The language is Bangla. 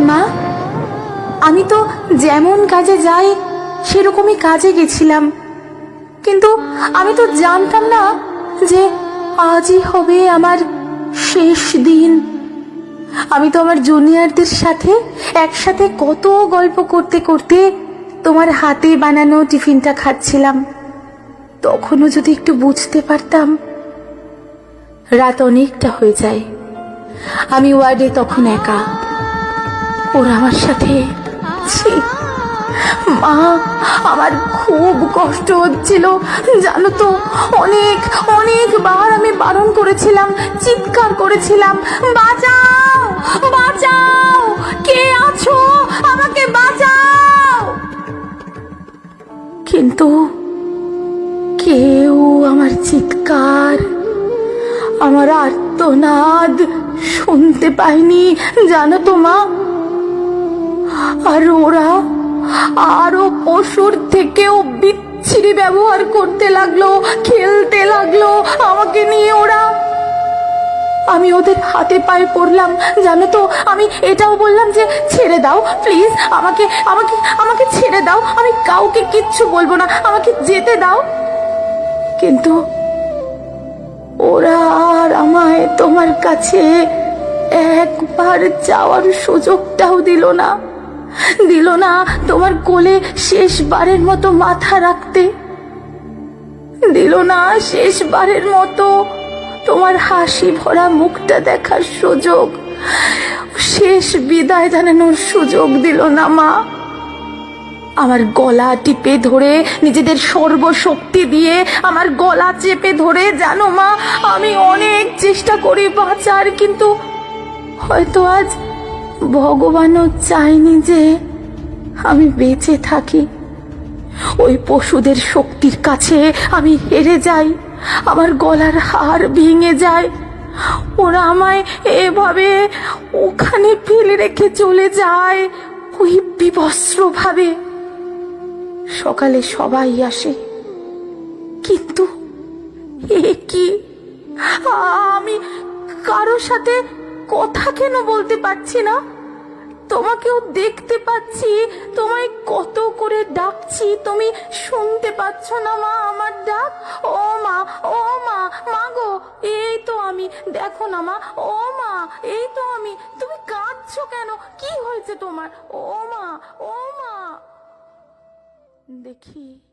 মা, আমি তো যেমন কাজে যাই, সেরকমই কাজে গেছিলাম। কিন্তু আমি তো জানতাম না যে আজই হবে আমার শেষ দিন। আমি তো আমার জুনিয়রদের সাথে একসাথে কত গল্প করতে করতে তোমার হাতে বানানো টিফিনটা খাচ্ছিলাম। তখনও যদি একটু বুঝতে পারতাম, রাত অনেকটা হয়ে যায়। আমি ওয়ার্ডে তখন একা। ওরা আমার সাথে ছি মা, আমার খুব কষ্ট হচ্ছিল, জানো তো, অনেক অনেকবার আমি বারণ করেছিলাম, চিৎকার করেছিলাম, বাঁচাও বাঁচাও, কে আছো? আমাকে বাঁচাও। কিন্তু কেউ আমার চিৎকার, আমার আর্তনাদ শুনতে পাইনি জানো তো মা। আর ওরা আরও পশুর থেকেও বিচ্ছিরি ব্যবহার করতে লাগল, খেলতে লাগল। আমাকে নিয়ে ওরা আমি ওদের হাতে পায়ে পড়লাম। জানো তো, আমি এটাও বললাম যে, ছেড়ে দাও প্লিজ আমাকে আমাকে আমাকে ছেড়ে দাও। আমি কাউকে কিচ্ছু বলব না, আমাকে যেতে দাও। কিন্তু ওরা আর আমায় তোমার কাছে একবার যাওয়ার সুযোগটাও দিল না। দিল না তোমার কোলে শেষবারের মতো মাথা রাখতে। দিল না শেষবারের মতো তোমার হাসি ভরা মুখটা দেখার সুযোগ। শেষ বিদায় জানানোর সুযোগ দিল না মা। আমার গলা টিপে ধরে নিজেদের সর্বশক্তি দিয়ে আমার গলা চেপে ধরে, জানো মা, আমি অনেক চেষ্টা করি বাঁচার, কিন্তু হয়তো আজ ভগবানও চায়নি যে আমি বেঁচে থাকি। ওই পশুদের শক্তির কাছে আমি হেরে যাই। আমার গলার হার ভেঙে যায়। ওরা আমায় এভাবে ওখানে ফেলে রেখে চলে যায় ওই বিবস্ত্র ভাবে সকালে সবাই আসে। কিন্তু এ কি? আমি কারও সাথে কথা কেন বলতে পারছি না? তোমাকেও দেখতে পাচ্ছি, তোমায় কত করে ডাকছি, তুমি শুনতে পাচ্ছ না মা আমার ডাক? ও মা ও মা মা গো, এই তো আমি, দেখো না মা, ও মা, এই তো আমি, তুমি কাঁদছো কেন? কি হয়েছে তোমার? ও মা ও মা। দেখি।